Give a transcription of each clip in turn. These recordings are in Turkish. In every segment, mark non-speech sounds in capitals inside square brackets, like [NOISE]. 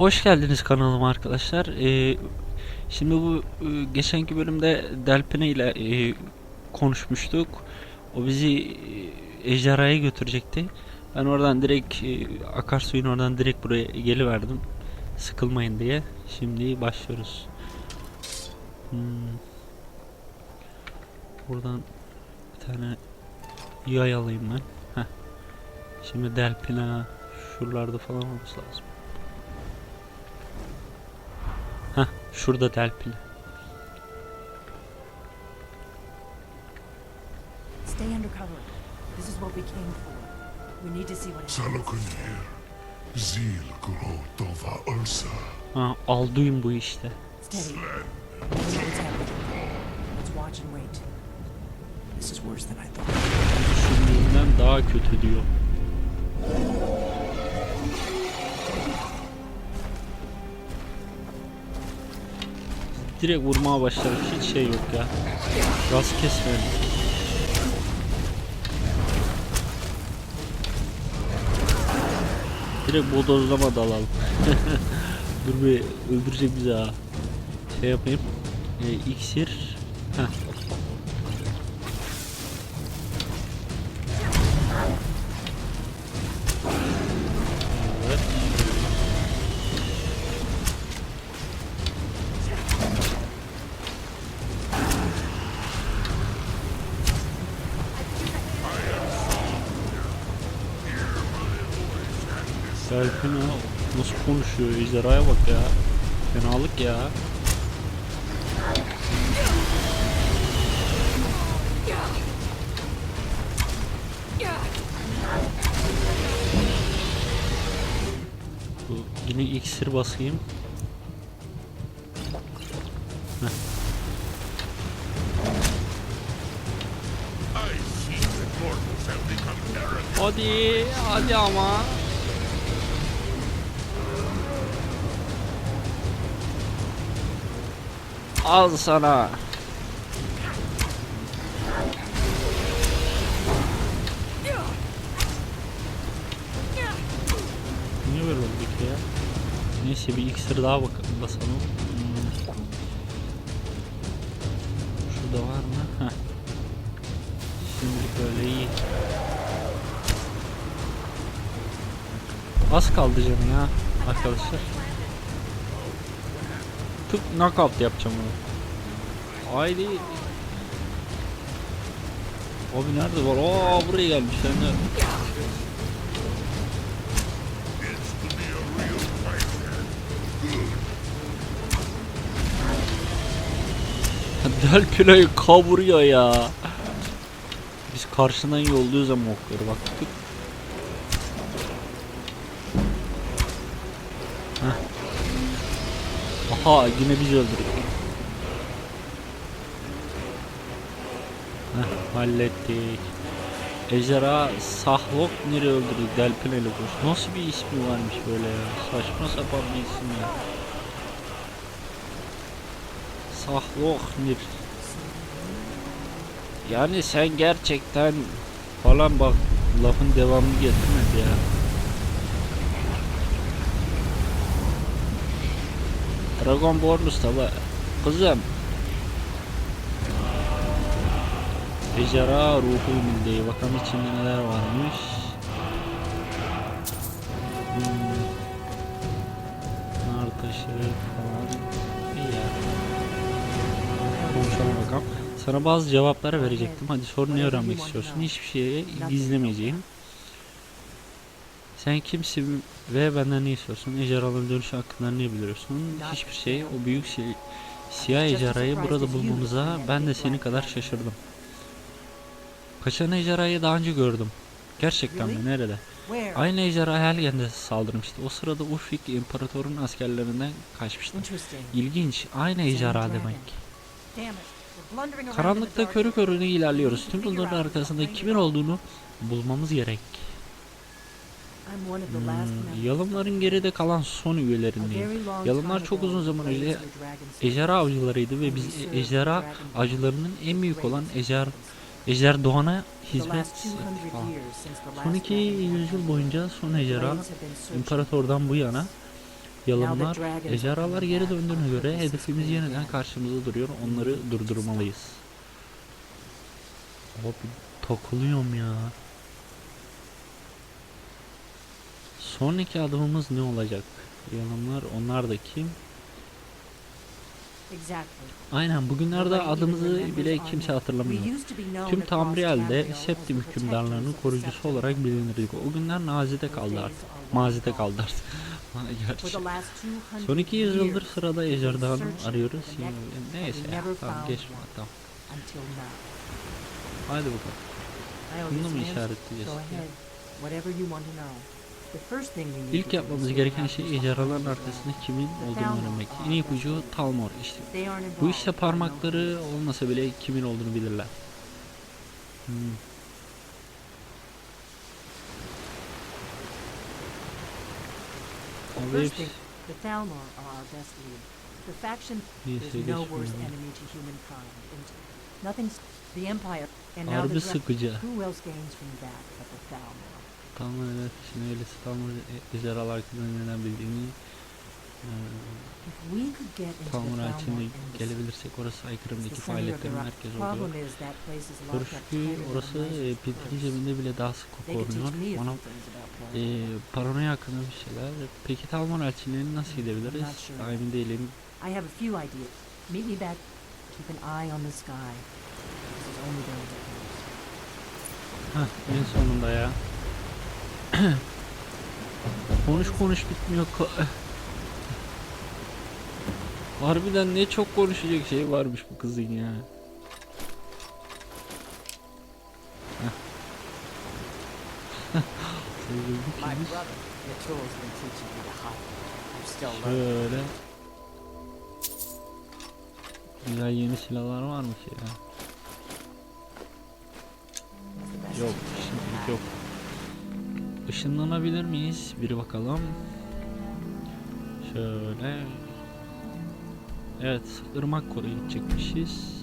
Hoş geldiniz kanalıma arkadaşlar. Ee, şimdi bu e, geçenki bölümde Delpine ile e, konuşmuştuk. O bizi e, Ejderha'ya götürecekti. Ben oradan direkt e, akarsuyun oradan direkt buraya geliverdim. Sıkılmayın diye. Şimdi başlıyoruz. Hmm. Buradan bir tane yay alayım ben. Heh. Şimdi Delpine şuralarda falan olması lazım. Şurada Delpine. Stay undercover. This is what we came for. We need to see what happens. Salokunir, Zil Gro Dova Ursa, Ha, Alduin bu işte. Steady. Let's watch and wait. This is worse than I thought. Düşündüğümden daha kötü diyor. Direkt vurmaya başladık. Hiç şey yok ya. Gaz kesmedik. Direkt bodozlama dalalım. [LAUGHS] Dur bir öldürecek bizi ha. Şey yapayım. E, iksir. Heh. Ejderhaya bak ya. Fenalık ya. Yine iksir basayım. Arrogant. Hadi, hadi ama. Al sana. Niye böyle olduk ya? Neyse bir iksir daha bak basalım. Hmm. Şurada var mı? Heh. Şimdilik böyle iyi. Az kaldı canı ya arkadaşlar. Tık knockout yapacağım onu. Haydi. Abi nerede var? Aa buraya gelmiş yani. [LAUGHS] Del Pilo'yu kavuruyor ya. Biz karşından yolluyoruz ama okları bak. Tık. Aha yine biz öldürdük. Heh, hallettik. Ejderha Sahlok nereye öldürdük? Delpine ile koş. Nasıl bir ismi varmış böyle ya? Saçma sapan bir isim ya. Sahloknir. Yani sen gerçekten falan bak lafın devamını getirmedi ya. Dragon Bornus tabi kızım. Ejderha ruhu milli bakalım içinde neler varmış. Hmm. Taşı falan. İyi ya. Konuşalım bakalım. Sana bazı cevaplar verecektim. Hadi sor ne öğrenmek istiyorsun? Hiçbir şeye gizlemeyeceğim. Sen kimsin ve benden ne istiyorsun? Ejderhaların dönüşü hakkında ne biliyorsun? Hiçbir şey. O büyük şey, siyah ejderhayı burada bulmamıza ben de seni kadar şaşırdım. Kaçan ejderhayı daha önce gördüm. Gerçekten mi? Nerede? Aynı ejderha Helgen'de saldırmıştı. O sırada Ulfric imparatorun askerlerinden kaçmıştı. İlginç. Aynı ejderha demek. Karanlıkta körü körüne ilerliyoruz. Tüm bunların arkasında kimin olduğunu bulmamız gerek. I'm one of the last Hmm. Yalımların geride kalan son üyelerindeyim. Yalımlar çok uzun zaman önce ejderha avcılarıydı ve biz ejderha avcılarının en büyük olan ejder ejder doğana hizmet last 200 ettik falan. Son iki yüzyıl boyunca son ejderha imparatordan bu yana Yalınlar, ejderhalar geri döndüğüne göre hedefimiz yeniden karşımızda duruyor. Onları durdurmalıyız. Abi takılıyorum ya. Sonraki adımımız ne olacak? Yalınlar, onlar da kim? Exactly. Aynen bugünlerde adımızı bile kimse hatırlamıyor. Tüm Tamriel'de Septim hükümdarlarının koruyucusu olarak bilinirdik. O günler nazide kaldı artık. Mazide kaldı artık. Gerçi. Son 200 yıldır sırada ejderhanı arıyoruz. Neyse ya. Tamam geçme tamam. Hadi bakalım. Bunu mu işaretleyeceğiz? İlk yapmamız gereken şey ejderhaların arkasında kimin olduğunu öğrenmek. En iyi ipucu Talmor işte. Bu işte parmakları olmasa bile kimin olduğunu bilirler. Hmm. Abi hepsi neyse the Harbi sıkıcı. The? Talmor evet şimdi öylesi Talmor e- ejderhalar hakkında neden bildiğini the and this- gelebilirsek orası the of the faaliyetlerin merkezi oluyor. Görüştü tighter orası e, Peter'in cebinde bile daha sık They could teach korunuyor. me a Bana few things about e, paranoya hakkında bir şeyler. Peki Talmor elçiliğine nasıl gidebiliriz? Not sure. Daha emin değilim. I have a few ideas. Meet me back. Keep an eye on the sky. This is only worse. Hah en sonunda ya. [CLEARS THROAT] konuş konuş bitmiyor. [CLEARS THROAT] Harbiden ne çok konuşacak şey varmış bu kızın ya. Şöyle. Güzel yeni silahlar varmış ya. Yok şimdilik yok. Işınlanabilir miyiz? Bir bakalım. Şöyle. Evet, ırmak kodu gidecekmişiz.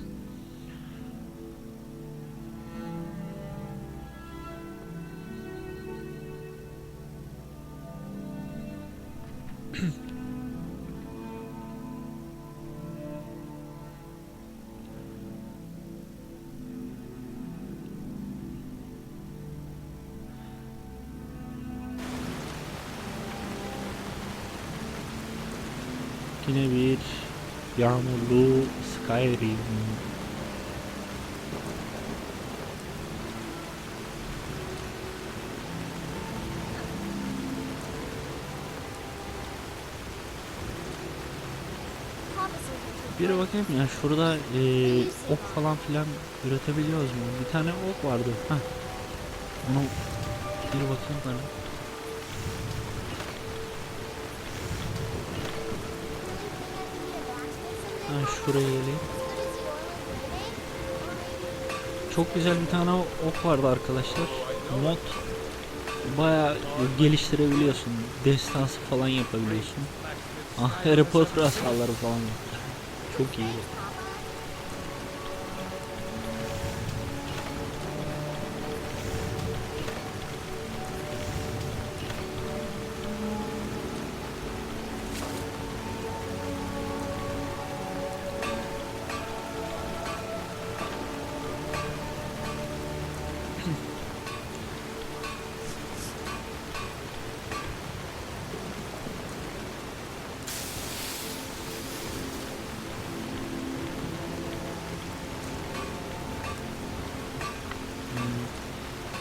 Yine bir yağmurlu Skyrim. Bir bakayım ya şurada eee, ok falan filan üretebiliyoruz mu? Bir tane ok vardı. Heh. Bir bakayım ben. Ben şuraya geleyim. Çok güzel bir tane ok vardı arkadaşlar. Mod bayağı geliştirebiliyorsun. Destansı falan yapabiliyorsun. Ah Harry Potter asalları falan. Çok iyi.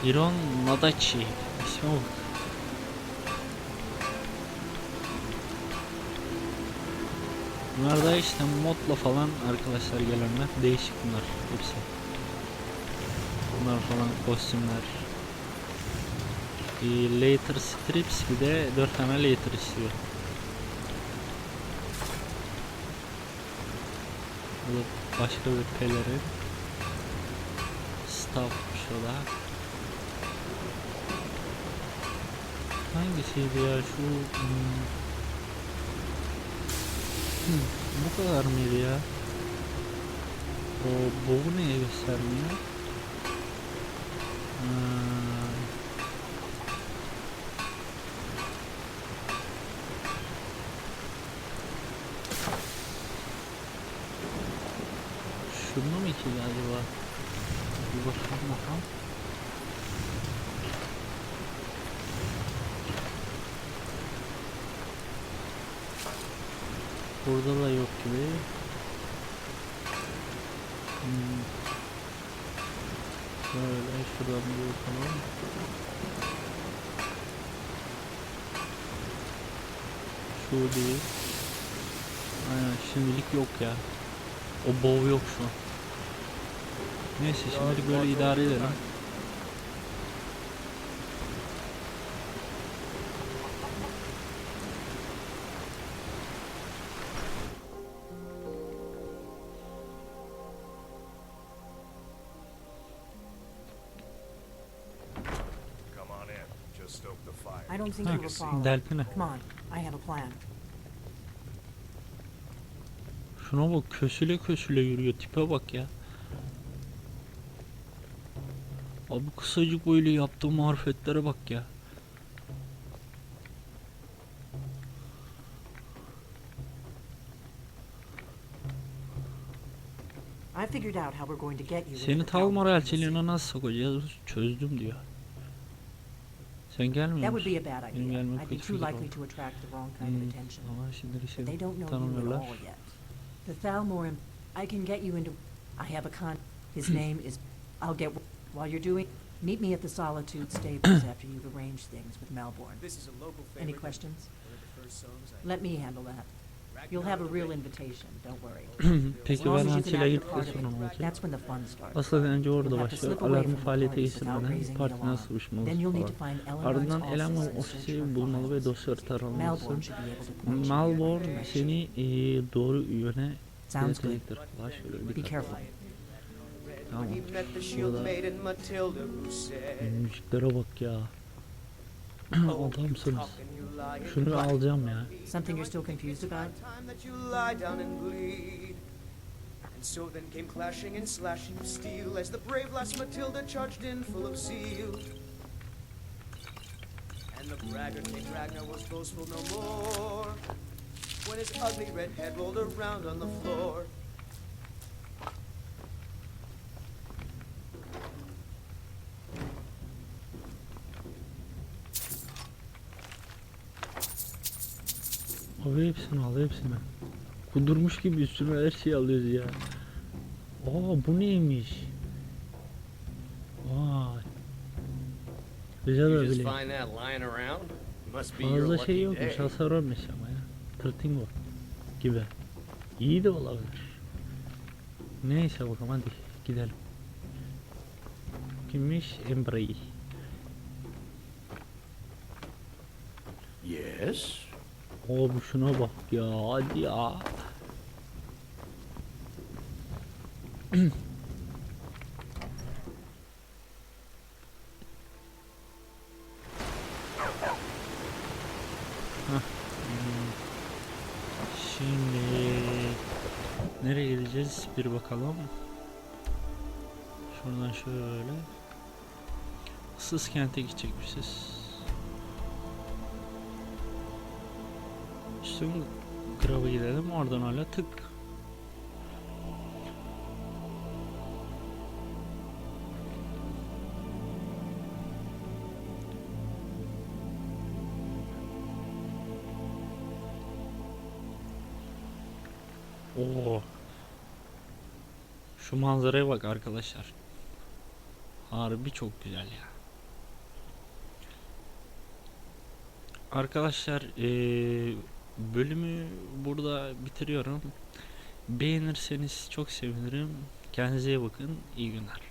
Hmm. Iron Nadachi. İsmi o. Bunlar da işte modla falan arkadaşlar gelenler. Değişik bunlar hepsi. Bunlar falan kostümler. Bir later strips bir de 4 tane later istiyor. Bu başka bir pelerin. Staffmış o Hangisiydi ya şu hmm. Hmm, bu kadar mıydı ya? O boğu neye göstermiyor? Hmm. Şunu mu içeceğiz acaba? Bir bakalım bakalım. Burada da yok gibi. Hmm. Şöyle şuradan bir bakalım. Şu değil. Aynen şimdilik yok ya. O bow yok şu an. Neyse şimdilik böyle idare edelim. I don't think you will follow. delpine. Come on, I have a plan. Şuna bak kösüle kösüle yürüyor tipe bak ya. Abi kısacık böyle yaptığı marifetlere bak ya. We're. Seni Talmud elçiliğine nasıl sokacağız çözdüm diyor. Sen gelmiyor That would be a bad Benim idea. gelmem I'd be too fikir likely to attract the wrong kind of attention. Ama şimdilik They seni don't know you at tanımıyorlar. all yet. The Thalmorim, I can get you into. I have a con. His [CLEARS THROAT] name is. I'll get. While you're doing, meet me at the Solitude Stables [CLEARS THROAT] after you've arranged things with Melbourne. This is a local favorite. Any questions? One of the first songs I Let me handle that. You'll have a real invitation. Don't worry. [CLEARS THROAT] Peki long ben as you can Hançil'e act a gittikten part of sonra ne it, olacak? that's when the fun starts. Asıl önce orada başlıyor. Alarmı faaliyete geçirmeden sıvışmalısın Then you'll need to falan. find Eleanor's Ardından and search ofisi bulmalı ve files. dosyaları. Melbourne should be able to point you in the Malborn right direction. seni e, doğru yöne Sounds good. şöyle Be dikkat. careful. Tamam. When he met the shield Şurada maiden Matilda who said, müziklere bak ya. "Oh, Adamsınız. talking you lie and Şunu alacağım ya. Something you're still confused about? time that you lie down and bleed. And so then came clashing and slashing of steel as the brave lass Matilda charged in full of zeal. And the braggart King Ragnar was boastful no more when his ugly red head rolled around on the floor. Abi hepsini al hepsini. Kudurmuş gibi üstüne her şeyi alıyoruz ya. Aa bu neymiş? Vay. Güzel be your Fazla şey yokmuş. Hasar ölmüş ama ya. Tırtingo gibi. İyi de olabilir. Neyse bakalım hadi gidelim. Kimmiş? Embray. Yes? Abi şuna bak ya hadi ya. Şimdi nereye gideceğiz bir bakalım. Şuradan şöyle. Issız kente gidecekmişiz. Şimdi Grab'a gidelim oradan öyle tık. Oo. Şu manzaraya bak arkadaşlar. Harbi çok güzel ya. Arkadaşlar eee, bölümü burada bitiriyorum. Beğenirseniz çok sevinirim. Kendinize iyi bakın. İyi günler.